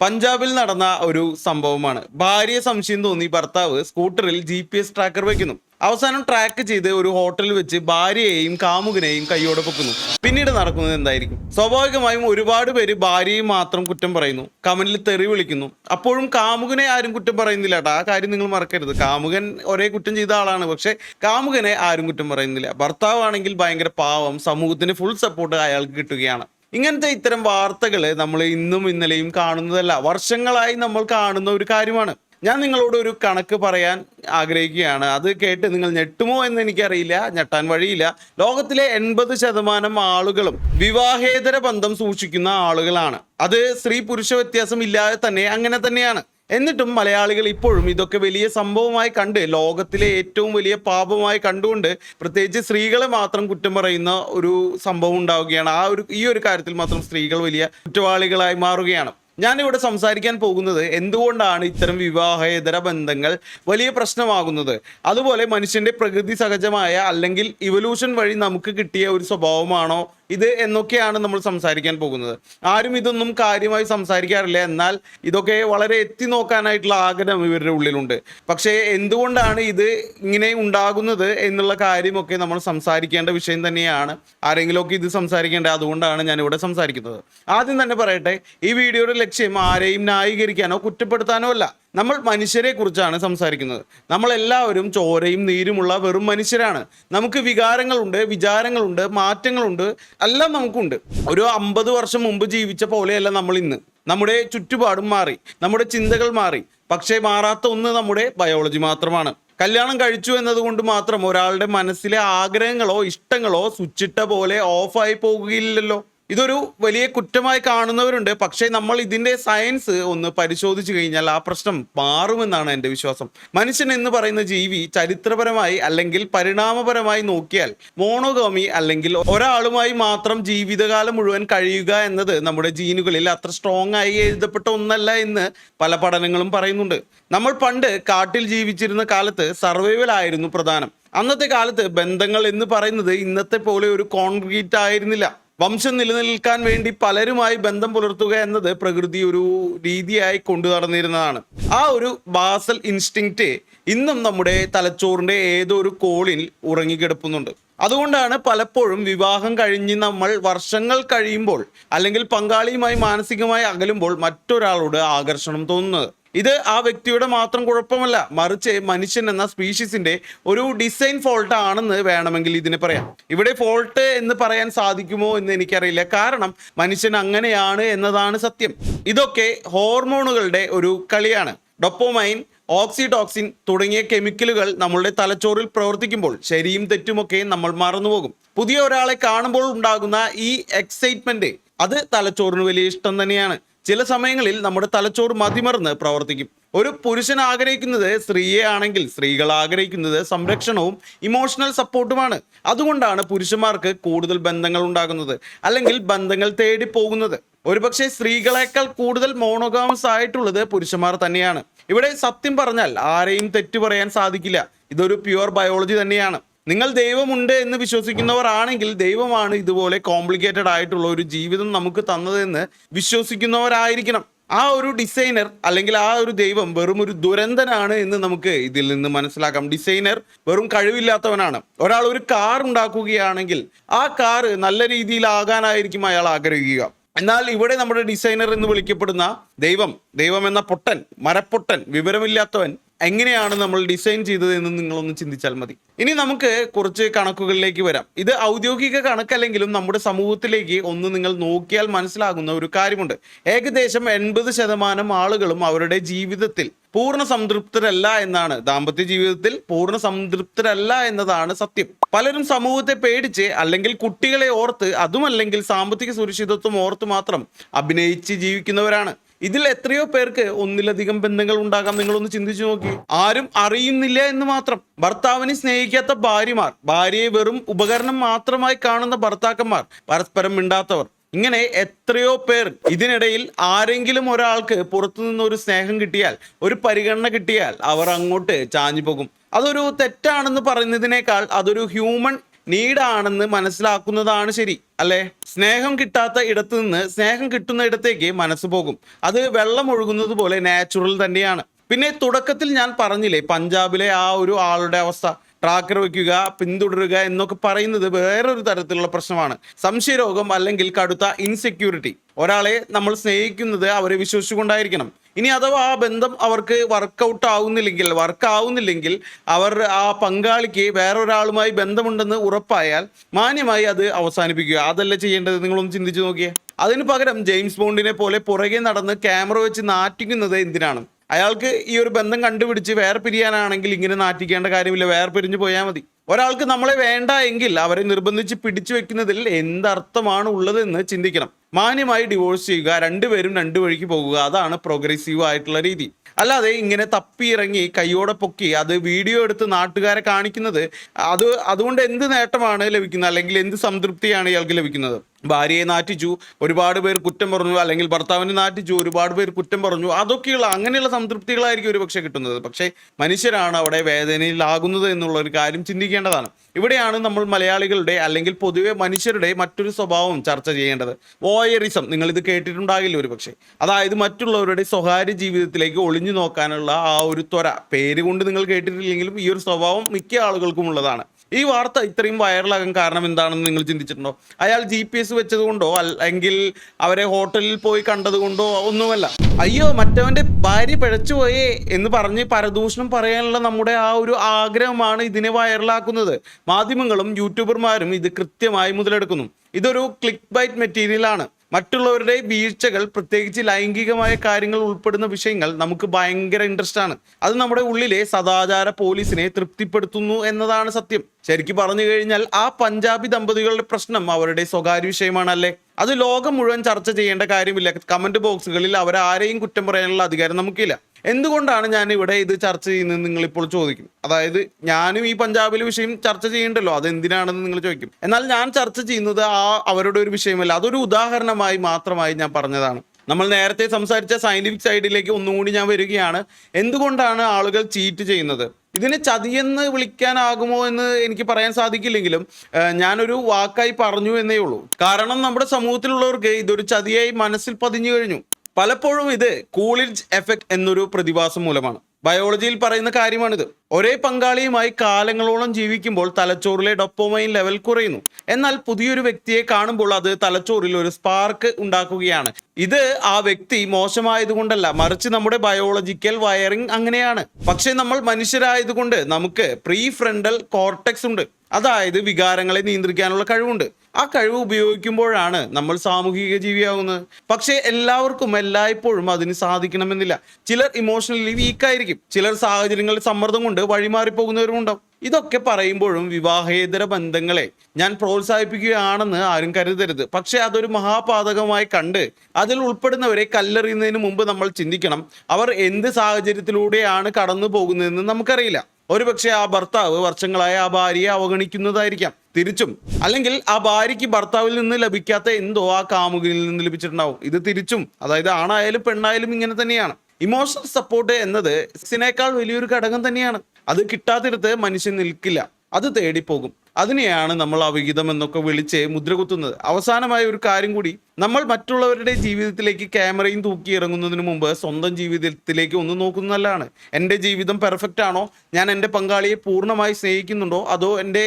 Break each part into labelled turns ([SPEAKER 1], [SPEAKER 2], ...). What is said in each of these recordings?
[SPEAKER 1] പഞ്ചാബിൽ നടന്ന ഒരു സംഭവമാണ്. ഭാര്യയെ സംശയം തോന്നി ഭർത്താവ് സ്കൂട്ടറിൽ ജി പി എസ് ട്രാക്കർ വയ്ക്കുന്നു അവസാനം ട്രാക്ക് ചെയ്ത് ഒരു ഹോട്ടലിൽ വെച്ച് ഭാര്യയെയും കാമുകനെയും കൈയോടെ പൊക്കുന്നു. പിന്നീട് നടക്കുന്നത് എന്തായിരിക്കും? സ്വാഭാവികമായും ഒരുപാട് പേര് ഭാര്യയെ മാത്രം കുറ്റം പറയുന്നു. കമന്റിൽ തെറി വിളിക്കുന്നു. അപ്പോഴും കാമുകനെ ആരും കുറ്റം പറയുന്നില്ല ആ കാര്യം നിങ്ങൾ മറക്കരുത്. കാമുകൻ ഒരേ കുറ്റം ചെയ്ത ആളാണ്. പക്ഷെ കാമുകനെ ആരും കുറ്റം പറയുന്നില്ല. ഭർത്താവാണെങ്കിൽ ഭയങ്കര പാവം. സമൂഹത്തിന് ഫുൾ സപ്പോർട്ട് അയാൾക്ക് കിട്ടുകയാണ്. ഇങ്ങനത്തെ ഇത്തരം വാർത്തകൾ നമ്മൾ ഇന്നും ഇന്നലെയും കാണുന്നതല്ല. വർഷങ്ങളായി നമ്മൾ കാണുന്ന ഒരു കാര്യമാണ്. ഞാൻ നിങ്ങളോട് ഒരു കണക്ക് പറയാൻ ആഗ്രഹിക്കുകയാണ്. അത് കേട്ട് നിങ്ങൾ ഞെട്ടുമോ എന്ന് എനിക്കറിയില്ല. ഞെട്ടാൻ വഴിയില്ല. ലോകത്തിലെ എൺപത് ശതമാനം ആളുകളും വിവാഹേതര ബന്ധം സൂക്ഷിക്കുന്ന ആളുകളാണ്. അത് സ്ത്രീ പുരുഷ വ്യത്യാസം ഇല്ലാതെ തന്നെ അങ്ങനെ തന്നെയാണ്. എന്നിട്ടും മലയാളികൾ ഇപ്പോഴും ഇതൊക്കെ വലിയ സംഭവമായി കണ്ട് ലോകത്തിലെ ഏറ്റവും വലിയ പാപമായി കണ്ടുകൊണ്ട് പ്രത്യേകിച്ച് സ്ത്രീകളെ മാത്രം കുറ്റം പറയുന്ന ഒരു സംഭവം ഉണ്ടാവുകയാണ്. ആ ഒരു ഈ ഒരു കാര്യത്തിൽ മാത്രം സ്ത്രീകൾ വലിയ കുറ്റവാളികളായി മാറുകയാണ്. ഞാനിവിടെ സംസാരിക്കാൻ പോകുന്നത് എന്തുകൊണ്ടാണ് ഇത്തരം വിവാഹേതര ബന്ധങ്ങൾ വലിയ പ്രശ്നമാകുന്നത്? അതുപോലെ മനുഷ്യന്റെ പ്രകൃതി സഹജമായ അല്ലെങ്കിൽ ഇവല്യൂഷൻ വഴി നമുക്ക് കിട്ടിയ ഒരു സ്വഭാവമാണോ? ഇത് എന്നൊക്കെയാണ് നമ്മൾ സംസാരിക്കാൻ പോകുന്നത്. ആരും ഇതൊന്നും കാര്യമായി സംസാരിക്കാറില്ല. എന്നാൽ ഇതൊക്കെ വളരെ എത്തി നോക്കാനായിട്ടുള്ള ആഗ്രഹം ഇവരുടെ ഉള്ളിലുണ്ട്. പക്ഷേ എന്തുകൊണ്ടാണ് ഇത് ഇങ്ങനെ ഉണ്ടാകുന്നത് എന്നുള്ള കാര്യമൊക്കെ നമ്മൾ സംസാരിക്കേണ്ട വിഷയം തന്നെയാണ്. ആരെങ്കിലുമൊക്കെ ഇത് സംസാരിക്കേണ്ടത് അതുകൊണ്ടാണ് ഞാൻ ഇവിടെ സംസാരിക്കുന്നത്. ആദ്യം തന്നെ പറയട്ടെ ഈ വീഡിയോയുടെ ലക്ഷ്യം ആരെയും ന്യായീകരിക്കാനോ കുറ്റപ്പെടുത്താനോ അല്ല. നമ്മൾ മനുഷ്യരെ കുറിച്ചാണ് സംസാരിക്കുന്നത്. നമ്മളെല്ലാവരും ചോരയും നീരുമുള്ള വെറും മനുഷ്യരാണ്. നമുക്ക് വികാരങ്ങളുണ്ട് വിചാരങ്ങളുണ്ട് മാറ്റങ്ങളുണ്ട് എല്ലാം നമുക്കുണ്ട്. ഒരു അമ്പത് വർഷം മുമ്പ് ജീവിച്ച പോലെയല്ല നമ്മൾ ഇന്ന്. നമ്മുടെ ചുറ്റുപാടും മാറി നമ്മുടെ ചിന്തകൾ മാറി. പക്ഷേ മാറാത്ത ഒന്ന് നമ്മുടെ ബയോളജി മാത്രമാണ്. കല്യാണം കഴിച്ചു എന്നതുകൊണ്ട് മാത്രം ഒരാളുടെ മനസ്സിലെ ആഗ്രഹങ്ങളോ ഇഷ്ടങ്ങളോ സ്വിച്ചിട്ട പോലെ ഓഫായി പോകുകയില്ലല്ലോ. ഇതൊരു വലിയ കുറ്റമായി കാണുന്നവരുണ്ട്. പക്ഷേ നമ്മൾ ഇതിന്റെ സയൻസ് ഒന്ന് പരിശോധിച്ചു കഴിഞ്ഞാൽ ആ പ്രശ്നം മാറുമെന്നാണ് എന്റെ വിശ്വാസം. മനുഷ്യൻ എന്ന് പറയുന്ന ജീവി ചരിത്രപരമായി അല്ലെങ്കിൽ പരിണാമപരമായി നോക്കിയാൽ മോണോഗോമി അല്ലെങ്കിൽ ഒരാളുമായി മാത്രം ജീവിതകാലം മുഴുവൻ കഴിയുക എന്നത് നമ്മുടെ ജീനുകളിൽ അത്ര സ്ട്രോങ് ആയി എഴുതപ്പെട്ട ഒന്നല്ല എന്ന് പല പഠനങ്ങളും പറയുന്നുണ്ട്. നമ്മൾ പണ്ട് കാട്ടിൽ ജീവിച്ചിരുന്ന കാലത്ത് സർവൈവൽ ആയിരുന്നു പ്രധാനം. അന്നത്തെ കാലത്ത് ബന്ധങ്ങൾ എന്ന് പറയുന്നത് ഇന്നത്തെ പോലെ ഒരു കോൺക്രീറ്റ് ആയിരുന്നില്ല. വംശം നിലനിൽക്കാൻ വേണ്ടി പലരുമായി ബന്ധം പുലർത്തുക എന്നത് പ്രകൃതി ഒരു രീതിയായി കൊണ്ടു നടന്നിരുന്നതാണ്. ആ ഒരു ബാസൽ ഇൻസ്റ്റിങ്ക്റ്റ് ഇന്നും നമ്മുടെ തലച്ചോറിന്റെ ഏതോ ഒരു കോളിൽ ഉറങ്ങിക്കിടപ്പുന്നുണ്ട്. അതുകൊണ്ടാണ് പലപ്പോഴും വിവാഹം കഴിഞ്ഞ് നമ്മൾ വർഷങ്ങൾ കഴിയുമ്പോൾ അല്ലെങ്കിൽ പങ്കാളിയുമായി മാനസികമായി അകലുമ്പോൾ മറ്റൊരാളോട് ആകർഷണം തോന്നുന്നത്. ഇത് ആ വ്യക്തിയുടെ മാത്രം കുഴപ്പമല്ല മറിച്ച് മനുഷ്യൻ എന്ന സ്പീഷീസിന്റെ ഒരു ഡിസൈൻ ഫോൾട്ട് ആണെന്ന് വേണമെങ്കിൽ ഇതിന് പറയാം. ഇവിടെ ഫോൾട്ട് എന്ന് പറയാൻ സാധിക്കുമോ എന്ന് എനിക്കറിയില്ല. കാരണം മനുഷ്യൻ അങ്ങനെയാണ് എന്നതാണ് സത്യം. ഇതൊക്കെ ഹോർമോണുകളുടെ ഒരു കളിയാണ്. ഡൊപ്പോമൈൻ ഓക്സിടോക്സിൻ തുടങ്ങിയ കെമിക്കലുകൾ നമ്മളുടെ തലച്ചോറിൽ പ്രവർത്തിക്കുമ്പോൾ ശരിയും തെറ്റുമൊക്കെ നമ്മൾ മറന്നുപോകും. പുതിയ ഒരാളെ കാണുമ്പോൾ ഉണ്ടാകുന്ന ഈ എക്സൈറ്റ്മെന്റ് അത് തലച്ചോറിന് വലിയ ഇഷ്ടം തന്നെയാണ്. ചില സമയങ്ങളിൽ നമ്മുടെ തലച്ചോറ് മതിമറന്ന് പ്രവർത്തിക്കും. ഒരു പുരുഷൻ ആഗ്രഹിക്കുന്നത് സ്ത്രീയെ ആണെങ്കിൽ സ്ത്രീകൾ ആഗ്രഹിക്കുന്നത് സംരക്ഷണവും ഇമോഷണൽ സപ്പോർട്ടുമാണ് അതുകൊണ്ടാണ് പുരുഷന്മാർക്ക് കൂടുതൽ ബന്ധങ്ങൾ ഉണ്ടാകുന്നത്. അല്ലെങ്കിൽ ബന്ധങ്ങൾ തേടി പോകുന്നത്. ഒരുപക്ഷെ സ്ത്രീകളെക്കാൾ കൂടുതൽ മോണോഗാമസ് ആയിട്ടുള്ളത് പുരുഷന്മാർ തന്നെയാണ്. ഇവിടെ സത്യം പറഞ്ഞാൽ ആരെയും തെറ്റു പറയാൻ സാധിക്കില്ല. ഇതൊരു പ്യുവർ ബയോളജി തന്നെയാണ്. നിങ്ങൾ ദൈവമുണ്ട് എന്ന് വിശ്വസിക്കുന്നവർ ആണെങ്കിൽ ദൈവമാണ് ഇതുപോലെ കോംപ്ലിക്കേറ്റഡ് ആയിട്ടുള്ള ഒരു ജീവിതം നമുക്ക് തന്നതെന്ന് വിശ്വസിക്കുന്നവരായിരിക്കണം. ആ ഒരു ഡിസൈനർ അല്ലെങ്കിൽ ആ ഒരു ദൈവം വെറും ഒരു ദുരന്തനാണ് എന്ന് നമുക്ക് ഇതിൽ നിന്ന് മനസ്സിലാക്കാം. ഡിസൈനർ വെറും കഴിവില്ലാത്തവനാണ്. ഒരാൾ ഒരു കാർ ഉണ്ടാക്കുകയാണെങ്കിൽ ആ കാർ നല്ല രീതിയിലാകാനായിരിക്കും അയാൾ ആഗ്രഹിക്കുക. എന്നാൽ ഇവിടെ നമ്മുടെ ഡിസൈനർ എന്ന് വിളിക്കപ്പെടുന്ന ദൈവം ദൈവം എന്ന പൊട്ടൻ മരപ്പൊട്ടൻ വിവരമില്ലാത്തവൻ എങ്ങനെയാണ് നമ്മൾ ഡിസൈൻ ചെയ്തത് എന്ന് നിങ്ങളൊന്ന് ചിന്തിച്ചാൽ മതി. ഇനി നമുക്ക് കുറച്ച് കണക്കുകളിലേക്ക് വരാം. ഇത് ഔദ്യോഗിക കണക്കല്ലെങ്കിലും നമ്മുടെ സമൂഹത്തിലേക്ക് ഒന്ന് നിങ്ങൾ നോക്കിയാൽ മനസ്സിലാകുന്ന ഒരു കാര്യമുണ്ട്. ഏകദേശം എൺപത് ശതമാനം ആളുകളും അവരുടെ ജീവിതത്തിൽ പൂർണ സംതൃപ്തരല്ല എന്നാണ്. ദാമ്പത്യ ജീവിതത്തിൽ പൂർണ സംതൃപ്തരല്ല എന്നതാണ് സത്യം. പലരും സമൂഹത്തെ പേടിച്ച് അല്ലെങ്കിൽ കുട്ടികളെ ഓർത്ത് അതുമല്ലെങ്കിൽ സാമ്പത്തിക സുരക്ഷിതത്വം ഓർത്ത് മാത്രം അഭിനയിച്ച് ജീവിക്കുന്നവരാണ്. ഇതിൽ എത്രയോ പേർക്ക് ഒന്നിലധികം ബന്ധങ്ങൾ ഉണ്ടാകാം. നിങ്ങളൊന്ന് ചിന്തിച്ചു നോക്കി. ആരും അറിയുന്നില്ല എന്ന് മാത്രം. ഭർത്താവിനെ സ്നേഹിക്കാത്ത ഭാര്യമാർ ഭാര്യയെ വെറും ഉപകരണം മാത്രമായി കാണുന്ന ഭർത്താക്കന്മാർ പരസ്പരം മിണ്ടാത്തവർ. ഇങ്ങനെ എത്രയോ പേർ ഇതിനിടയിൽ ആരെങ്കിലും ഒരാൾക്ക് പുറത്തുനിന്ന് ഒരു സ്നേഹം കിട്ടിയാൽ ഒരു പരിഗണന കിട്ടിയാൽ അവർ അങ്ങോട്ട് ചാഞ്ഞു പോകും. അതൊരു തെറ്റാണെന്ന് പറയുന്നതിനേക്കാൾ അതൊരു ഹ്യൂമൻ നീഡാണെന്ന് മനസ്സിലാക്കുന്നതാണ് ശരി അല്ലേ? സ്നേഹം കിട്ടാത്ത ഇടത്ത് നിന്ന് സ്നേഹം കിട്ടുന്ന ഇടത്തേക്ക് മനസ്സ് പോകും. അത് വെള്ളം ഒഴുകുന്നത് പോലെ നാച്ചുറൽ തന്നെയാണ്. പിന്നെ തുടക്കത്തിൽ ഞാൻ പറഞ്ഞില്ലേ പഞ്ചാബിലെ ആ ഒരു ആളുടെ അവസ്ഥ. ട്രാക്കർ വയ്ക്കുക പിന്തുടരുക എന്നൊക്കെ പറയുന്നത് വേറൊരു തരത്തിലുള്ള പ്രശ്നമാണ്. സംശയരോഗം അല്ലെങ്കിൽ കടുത്ത ഇൻസെക്യൂരിറ്റി ഒരാളെ നമ്മൾ സ്നേഹിക്കുന്നത് അവരെ വിശ്വസിച്ചുകൊണ്ടായിരിക്കണം. ഇനി അഥവാ ആ ബന്ധം അവർക്ക് വർക്കൗട്ട് ആവുന്നില്ലെങ്കിൽ വർക്ക് ആവുന്നില്ലെങ്കിൽ അവർ ആ പങ്കാളിക്ക് വേറൊരാളുമായി ബന്ധമുണ്ടെന്ന് ഉറപ്പായാൽ മാന്യമായി അത് അവസാനിപ്പിക്കുക. അതല്ല ചെയ്യേണ്ടത്? നിങ്ങളൊന്ന് ചിന്തിച്ചു നോക്കിയേ. അതിന് പകരം ജെയിംസ് ബോണ്ടിനെ പോലെ പുറകെ നടന്ന് ക്യാമറ വെച്ച് നാറ്റിക്കുന്നത് എന്തിനാണ്? അയാൾക്ക് ഈ ഒരു ബന്ധം കണ്ടുപിടിച്ച് വേറെ പിരിയാനാണെങ്കിൽ ഇങ്ങനെ നാറ്റിക്കേണ്ട കാര്യമില്ല. വേറെ പിരിഞ്ഞു പോയാൽ മതി. ഒരാൾക്ക് നമ്മളെ വേണ്ട എങ്കിൽ അവരെ നിർബന്ധിച്ച് പിടിച്ചു വെക്കുന്നതിൽ എന്തർത്ഥമാണ് ഉള്ളതെന്ന് ചിന്തിക്കണം. മാന്യമായി ഡിവോഴ്സ് ചെയ്യുക രണ്ടുപേരും രണ്ടു വഴിക്ക് പോകുക അതാണ് പ്രോഗ്രസീവ് ആയിട്ടുള്ള രീതി. അല്ലാതെ ഇങ്ങനെ തപ്പിയിറങ്ങി കൈയോടെ പൊക്കി അത് വീഡിയോ എടുത്ത് നാട്ടുകാരെ കാണിക്കുന്നത് അത് അതുകൊണ്ട് എന്ത് നേട്ടമാണ് ലഭിക്കുന്നത്? അല്ലെങ്കിൽ എന്ത് സംതൃപ്തിയാണ് ഇയാൾക്ക് ലഭിക്കുന്നത്? ഭാര്യയെ നാറ്റിച്ചു ഒരുപാട് പേർ കുറ്റം പറഞ്ഞു അല്ലെങ്കിൽ ഭർത്താവിനെ നാറ്റിച്ചു ഒരുപാട് പേർ കുറ്റം പറഞ്ഞു അതൊക്കെയുള്ള അങ്ങനെയുള്ള സംതൃപ്തികളായിരിക്കും ഒരു പക്ഷേ കിട്ടുന്നത്. പക്ഷേ മനുഷ്യരാണ് അവിടെ വേദനയിലാകുന്നത് എന്നുള്ള ഒരു കാര്യം ചിന്തിക്കേണ്ടതാണ്. ഇവിടെയാണ് നമ്മൾ മലയാളികളുടെ അല്ലെങ്കിൽ പൊതുവെ മനുഷ്യരുടെ മറ്റൊരു സ്വഭാവം ചർച്ച ചെയ്യേണ്ടത്. വോയറിസം നിങ്ങൾ ഇത് കേട്ടിട്ടുണ്ടാകില്ല ഒരു പക്ഷേ അതായത് മറ്റുള്ളവരുടെ സ്വകാര്യ ജീവിതത്തിലേക്ക് ഒളിഞ്ഞു നോക്കാനുള്ള ആ ഒരു ത്വര. പേര് കൊണ്ട് നിങ്ങൾ കേട്ടിട്ടില്ലെങ്കിലും ഈ ഒരു സ്വഭാവം മിക്ക ആളുകൾക്കും ഉള്ളതാണ്. ഈ വാർത്ത ഇത്രയും വൈറലാകാൻ കാരണം എന്താണെന്ന് നിങ്ങൾ ചിന്തിച്ചിട്ടുണ്ടോ? അയാൾ ജി പി എസ് വെച്ചതുകൊണ്ടോ അല്ലെങ്കിൽ അവരെ ഹോട്ടലിൽ പോയി കണ്ടതുകൊണ്ടോ ഒന്നുമല്ല. അയ്യോ മറ്റവന്റെ ഭാര്യ പിഴച്ചുപോയേ എന്ന് പറഞ്ഞ് പരദൂഷണം പറയാനുള്ള നമ്മുടെ ആ ഒരു ആഗ്രഹമാണ് ഇതിനെ വൈറലാക്കുന്നത്. മാധ്യമങ്ങളും യൂട്യൂബർമാരും ഇത് കൃത്യമായി മുതലെടുക്കുന്നു. ഇതൊരു ക്ലിക്ക് ബൈറ്റ് മെറ്റീരിയലാണ് മറ്റുള്ളവരുടെ വീഴ്ചകൾ പ്രത്യേകിച്ച് ലൈംഗികമായ കാര്യങ്ങൾ ഉൾപ്പെടുന്ന വിഷയങ്ങൾ നമുക്ക് ഭയങ്കര ഇൻട്രസ്റ്റ് ആണ്. അത് നമ്മുടെ ഉള്ളിലെ സദാചാര പോലീസിനെ തൃപ്തിപ്പെടുത്തുന്നു എന്നതാണ് സത്യം. ശരിക്കും പറഞ്ഞു കഴിഞ്ഞാൽ ആ പഞ്ചാബി ദമ്പതികളുടെ പ്രശ്നം അവരുടെ സ്വകാര്യ വിഷയമാണല്ലേ? അത് ലോകം മുഴുവൻ ചർച്ച ചെയ്യേണ്ട കാര്യമില്ല. കമന്റ് ബോക്സുകളിൽ അവരാരെയും കുറ്റം പറയാനുള്ള അധികാരം നമുക്കില്ല. എന്തുകൊണ്ടാണ് ഞാൻ ഇവിടെ ഇത് ചർച്ച ചെയ്യുന്നത് നിങ്ങൾ ഇപ്പോൾ ചോദിക്കും? അതായത് ഞാനും ഈ പഞ്ചാബിലെ വിഷയം ചർച്ച ചെയ്യണ്ടല്ലോ അത് എന്തിനാണെന്ന് നിങ്ങൾ ചോദിക്കും. എന്നാൽ ഞാൻ ചർച്ച ചെയ്യുന്നത് ആ അവരുടെ ഒരു വിഷയമല്ല അതൊരു ഉദാഹരണമായി മാത്രമായി ഞാൻ പറഞ്ഞതാണ്. നമ്മൾ നേരത്തെ സംസാരിച്ച സയന്റിഫിക് സൈഡിലേക്ക് ഒന്നുകൂടി ഞാൻ വരികയാണ്. എന്തുകൊണ്ടാണ് ആളുകൾ ചീറ്റ് ചെയ്യുന്നത്? ഇതിനെ ചതിയെന്ന് വിളിക്കാനാകുമോ എന്ന് എനിക്ക് പറയാൻ സാധിക്കില്ലെങ്കിലും ഞാനൊരു വാക്കായി പറഞ്ഞു എന്നേ ഉള്ളൂ. കാരണം നമ്മുടെ സമൂഹത്തിലുള്ളവർക്ക് ഇതൊരു ചതിയായി മനസ്സിൽ പതിഞ്ഞു കഴിഞ്ഞു. പലപ്പോഴും ഇത് കൂളിഡ്ജ് എഫക്റ്റ് എന്നൊരു പ്രതിഭാസം മൂലമാണ്. ബയോളജിയിൽ പറയുന്ന കാര്യമാണിത്. ഒരേ പങ്കാളിയുമായി കാലങ്ങളോളം ജീവിക്കുമ്പോൾ തലച്ചോറിലെ ഡൊപ്പോമൈൻ ലെവൽ കുറയുന്നു. എന്നാൽ പുതിയൊരു വ്യക്തിയെ കാണുമ്പോൾ അത് തലച്ചോറിൽ ഒരു സ്പാർക്ക് ഉണ്ടാക്കുകയാണ്. ഇത് ആ വ്യക്തി മോശമായതുകൊണ്ടല്ല മറിച്ച് നമ്മുടെ ബയോളജിക്കൽ വയറിംഗ് അങ്ങനെയാണ്. പക്ഷേ നമ്മൾ മനുഷ്യരായതുകൊണ്ട് നമുക്ക് പ്രീ ഫ്രണ്ടൽ കോർട്ടെക്സ് ഉണ്ട്. അതായത് വികാരങ്ങളെ നിയന്ത്രിക്കാനുള്ള കഴിവുണ്ട്. ആ കഴിവ് ഉപയോഗിക്കുമ്പോഴാണ് നമ്മൾ സാമൂഹിക ജീവിയാവുന്നത്. പക്ഷേ എല്ലാവർക്കും എല്ലായ്പ്പോഴും അതിന് സാധിക്കണമെന്നില്ല. ചിലർ ഇമോഷണലി വീക്കായിരിക്കും ചിലർ സാഹചര്യങ്ങളിൽ സമ്മർദ്ദം കൊണ്ട് വഴിമാറിപ്പോകുന്നവരുമുണ്ടാവും. ഇതൊക്കെ പറയുമ്പോഴും വിവാഹേതര ബന്ധങ്ങളെ ഞാൻ പ്രോത്സാഹിപ്പിക്കുകയാണെന്ന് ആരും കരുതരുത്. പക്ഷേ അതൊരു മഹാപാതകമായി കണ്ട് അതിൽ ഉൾപ്പെടുന്നവരെ കല്ലെറിയുന്നതിന് മുമ്പ് നമ്മൾ ചിന്തിക്കണം അവർ എന്ത് സാഹചര്യത്തിലൂടെയാണ് കടന്നു പോകുന്നതെന്ന് നമുക്കറിയില്ല. ഒരുപക്ഷെ ആ ഭർത്താവ് വർഷങ്ങളായ ആ ഭാര്യയെ അവഗണിക്കുന്നതായിരിക്കാം. തിരിച്ചും അല്ലെങ്കിൽ ആ ഭാര്യയ്ക്ക് ഭർത്താവിൽ നിന്ന് ലഭിക്കാത്ത എന്തോ ആ കാമുകിൽ നിന്ന് ലഭിച്ചിട്ടുണ്ടാവും. ഇത് തിരിച്ചും അതായത് ആണായാലും പെണ്ണായാലും ഇങ്ങനെ തന്നെയാണ്. ഇമോഷണൽ സപ്പോർട്ട് എന്നത് സെക്സിനേക്കാൾ വലിയൊരു ഘടകം തന്നെയാണ്. അത് കിട്ടാത്തിടത്ത് മനുഷ്യൻ നിൽക്കില്ല. അത് തേടിപ്പോകും. അതിനെയാണ് നമ്മൾ അവിഹിതം എന്നൊക്കെ വിളിച്ച് മുദ്രകുത്തുന്നത്. അവസാനമായ ഒരു കാര്യം കൂടി നമ്മൾ മറ്റുള്ളവരുടെ ജീവിതത്തിലേക്ക് ക്യാമറയും തൂക്കി ഇറങ്ങുന്നതിന് മുമ്പ് സ്വന്തം ജീവിതത്തിലേക്ക് ഒന്ന് നോക്കുന്നതല്ലാണ് എന്റെ ജീവിതം പെർഫെക്റ്റ് ആണോ? ഞാൻ എന്റെ പങ്കാളിയെ പൂർണമായി സ്നേഹിക്കുന്നുണ്ടോ? അതോ എന്റെ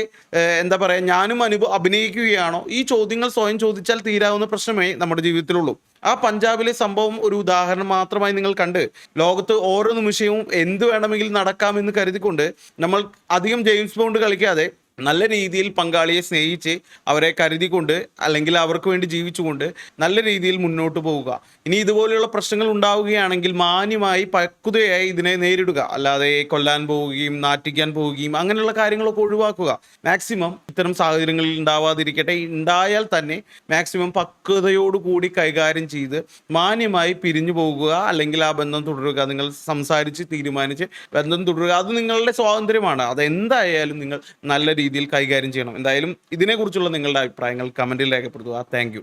[SPEAKER 1] എന്താ പറയുക ഞാനും അനുഭവ അഭിനയിക്കുകയാണോ? ഈ ചോദ്യങ്ങൾ സ്വയം ചോദിച്ചാൽ തീരാവുന്ന പ്രശ്നമേ നമ്മുടെ ജീവിതത്തിലുള്ളൂ. ആ പഞ്ചാബിലെ സംഭവം ഒരു ഉദാഹരണം മാത്രമായി നിങ്ങൾ കണ്ട് ലോകത്ത് ഓരോ നിമിഷവും എന്ത് വേണമെങ്കിലും നടക്കാമെന്ന് കരുതിക്കൊണ്ട് നമ്മൾ അധികം ജെയിംസ് ബോണ്ട് കളിക്കാതെ നല്ല രീതിയിൽ പങ്കാളിയെ സ്നേഹിച്ച് അവരെ കരുതിക്കൊണ്ട് അല്ലെങ്കിൽ അവർക്ക് വേണ്ടി ജീവിച്ചുകൊണ്ട് നല്ല രീതിയിൽ മുന്നോട്ട് പോവുക. ഇനി ഇതുപോലെയുള്ള പ്രശ്നങ്ങൾ ഉണ്ടാവുകയാണെങ്കിൽ മാന്യമായി പക്വതയായി ഇതിനെ നേരിടുക. അല്ലാതെ കൊല്ലാൻ പോവുകയും നാറ്റിക്കാൻ പോവുകയും അങ്ങനെയുള്ള കാര്യങ്ങളൊക്കെ ഒഴിവാക്കുക. മാക്സിമം ഇത്തരം സാഹചര്യങ്ങളിൽ ഉണ്ടാവാതിരിക്കട്ടെ. ഉണ്ടായാൽ തന്നെ മാക്സിമം പക്വതയോടുകൂടി കൈകാര്യം ചെയ്ത് മാന്യമായി പിരിഞ്ഞു പോകുക. അല്ലെങ്കിൽ ആ ബന്ധം തുടരുക. നിങ്ങൾ സംസാരിച്ച് തീരുമാനിച്ച് ബന്ധം തുടരുക. അത് നിങ്ങളുടെ സ്വാതന്ത്ര്യമാണ്. അത് എന്തായാലും നിങ്ങൾ നല്ല രീതിയിൽ കൈകാര്യം ചെയ്യണം. എന്തായാലും ഇതിനെക്കുറിച്ചുള്ള നിങ്ങളുടെ അഭിപ്രായങ്ങൾ കമന്റിൽ രേഖപ്പെടുത്തുക. താങ്ക്